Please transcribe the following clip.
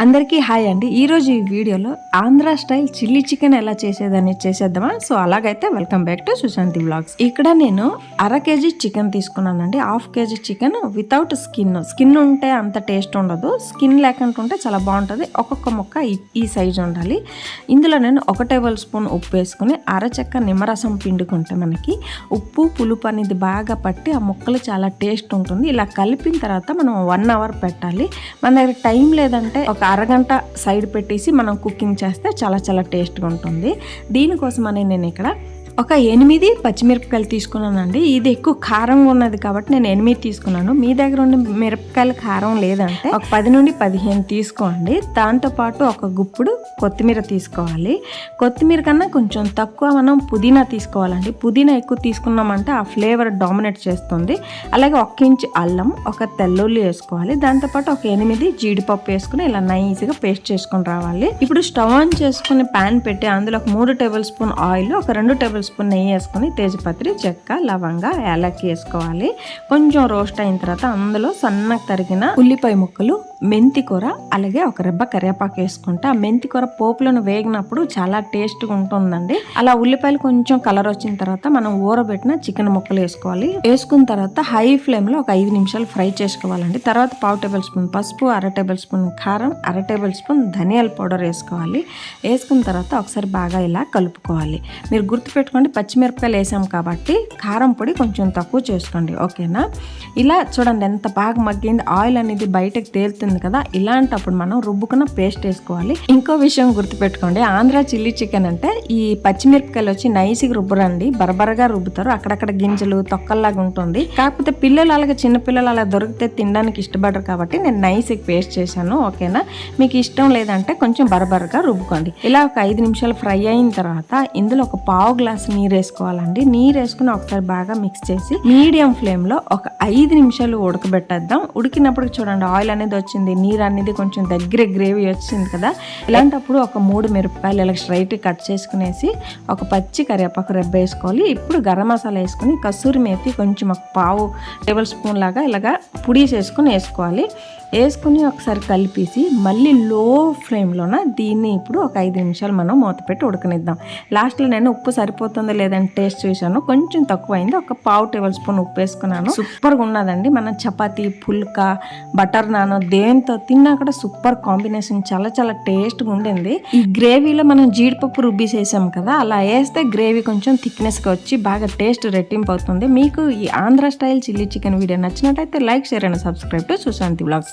అందరికీ హాయ్ అండి. ఈరోజు ఈ వీడియోలో ఆంధ్ర స్టైల్ చిల్లీ చికెన్ ఎలా చేసేదని చేసేద్దామా? సో అలాగైతే welcome back to Sushanti blogs ఇక్కడ నేను అర కేజీ చికెన్ తీసుకున్నానండి. Half KG chicken without skin. Skin ఉంటే అంత టేస్ట్ ఉండదు. స్కిన్ లేకుండా ఉంటే చాలా బాగుంటుంది. ఒక్కొక్క ముక్క ఈ- ఈ సైజు ఉండాలి. ఇందులో నేను ఒక టేబుల్ స్పూన్ ఉప్పు వేసుకుని అరచెక్క నిమ్మరసం పిండుకుంటే మనకి ఉప్పు పులుపు అనేది బాగా పట్టి ఆ ముక్కలు చాలా టేస్ట్ ఉంటుంది. ఇలా కలిపిన తర్వాత మనం వన్ అవర్ పెట్టాలి. మన దగ్గర టైం లేదంటే ఒక అరగంట సైడ్ పెట్టేసి మనం కుకింగ్ చేస్తే చాలా చాలా టేస్ట్గా ఉంటుంది. దీనికోసం అని నేను ఇక్కడ ఒక ఎనిమిది పచ్చిమిరపకాయలు తీసుకున్నానండి. ఇది ఎక్కువ కారం ఉన్నది కాబట్టి నేను ఎనిమిది తీసుకున్నాను. మీ దగ్గర ఉన్న మిరపకాయలు కారం లేదంటే ఒక పది నుండి పదిహేను తీసుకోండి. దాంతోపాటు ఒక గుప్పుడు కొత్తిమీర తీసుకోవాలి. కొత్తిమీర కన్నా కొంచెం తక్కువ మనం పుదీనా తీసుకోవాలండి. పుదీనా ఎక్కువ తీసుకున్నామంటే ఆ ఫ్లేవర్ డామినేట్ చేస్తుంది. అలాగే ఒక ఇంచ్ అల్లం ఒక తెల్లుల్లి వేసుకోవాలి. దాంతోపాటు ఒక ఎనిమిది జీడిపప్పు వేసుకుని ఇలా నైస్గా పేస్ట్ చేసుకొని రావాలి. ఇప్పుడు స్టవ్ ఆన్ చేసుకుని ప్యాన్ పెట్టి అందులో ఒక మూడు టేబుల్ స్పూన్ ఆయిల్ ఒక రెండు టేబుల్ స్పూన్ నెయ్యి వేసుకొని తేజపత్రి చెక్క లవంగ యాలక్కి వేసుకోవాలి. కొంచెం రోస్ట్ అయిన తర్వాత అందులో సన్నగా తరిగిన ఉల్లిపాయ ముక్కలు మెంతి కూర అలాగే ఒక రెబ్బ కరివేపాకు వేసుకుంటే ఆ మెంతి కూర పోపులను వేగినప్పుడు చాలా టేస్ట్గా ఉంటుందండి. అలా ఉల్లిపాయలు కొంచెం కలర్ వచ్చిన తర్వాత మనం ఊరబెట్టిన చికెన్ ముక్కలు వేసుకోవాలి. వేసుకున్న తర్వాత హై ఫ్లేమ్లో ఒక ఐదు నిమిషాలు ఫ్రై చేసుకోవాలండి. తర్వాత పావు టేబుల్ స్పూన్ పసుపు అర టేబుల్ స్పూన్ కారం అర టేబుల్ స్పూన్ ధనియాల పౌడర్ వేసుకోవాలి. వేసుకున్న తర్వాత ఒకసారి బాగా ఇలా కలుపుకోవాలి. మీరు గుర్తుపెట్టుకోండి పచ్చిమిరపకాయలు వేసాం కాబట్టి కారం పొడి కొంచెం తక్కువ చేసుకోండి ఓకేనా? ఇలా చూడండి ఎంత బాగా మగ్గింది. ఆయిల్ అనేది బయటకు తేలుతుంది కదా ఇలాంటప్పుడు మనం రుబ్బుకున్న పేస్ట్ వేసుకోవాలి. ఇంకో విషయం గుర్తుపెట్టుకోండి ఆంధ్ర చిల్లీ చికెన్ అంటే ఈ పచ్చిమిరపకాయలు వచ్చి నైస్గా రుబ్బరండి. బరబరగా రుబ్బుతారు అక్కడక్కడ గింజలు తొక్కల్లాగా ఉంటుంది. కాకపోతే పిల్లలు అలాగే చిన్నపిల్లలు అలా దొరికితే తినడానికి ఇష్టపడరు కాబట్టి నేను నైస్గా పేస్ట్ చేశాను ఓకేనా? మీకు ఇష్టం లేదంటే కొంచెం బరబరగా రుబ్బుకోండి. ఇలా ఒక ఐదు నిమిషాలు ఫ్రై అయిన తర్వాత ఇందులో ఒక పావు గ్లాస్ నీరు వేసుకోవాలండి నీరు వేసుకుని ఒకసారి బాగా మిక్స్ చేసి మీడియం ఫ్లేమ్లో ఒక ఐదు నిమిషాలు ఉడకబెట్టేద్దాం. ఉడికినప్పుడు చూడండి ఆయిల్ అనేది వచ్చింది. నీరు అనేది కొంచెం దగ్గర గ్రేవీ వచ్చింది కదా. ఇలాంటప్పుడు ఒక మూడు మిరపకాయలు ఇలా స్ట్రైట్ కట్ చేసుకునేసి ఒక పచ్చి కరివేపాకు రెబ్బ వేసుకోవాలి. ఇప్పుడు గరం మసాలా వేసుకుని కసూరి మేతి కొంచెం ఒక పావు టేబుల్ స్పూన్ లాగా ఇలాగా పుడి చేసుకుని వేసుకోవాలి. వేసుకుని ఒకసారి కలిపేసి మళ్ళీ లో ఫ్లేమ్లోన దీన్ని ఇప్పుడు ఒక ఐదు నిమిషాలు మనం మూత పెట్టి ఉడకనిద్దాం. లాస్ట్లో నేను ఉప్పు సరిపోతుందో లేదని టేస్ట్ చూశాను. కొంచెం తక్కువ అయింది ఒక పావు టేబుల్ స్పూన్ ఉప్పు వేసుకున్నాను. సూపర్గా ఉన్నదండి. మనం చపాతీ పుల్కా బటర్ నాన్ దేంతో తిన్నా కూడా సూపర్ కాంబినేషన్. చాలా చాలా టేస్ట్గా ఉండింది. ఈ గ్రేవీలో మనం జీడిపప్పు రుబ్బిసేసాం కదా అలా వేస్తే గ్రేవీ కొంచెం థిక్నెస్గా వచ్చి బాగా టేస్ట్ రెట్టింపు అవుతుంది. మీకు ఈ Andhra style chilli chicken video నచ్చినట్టయితే like share and subscribe to Sushanti blogs.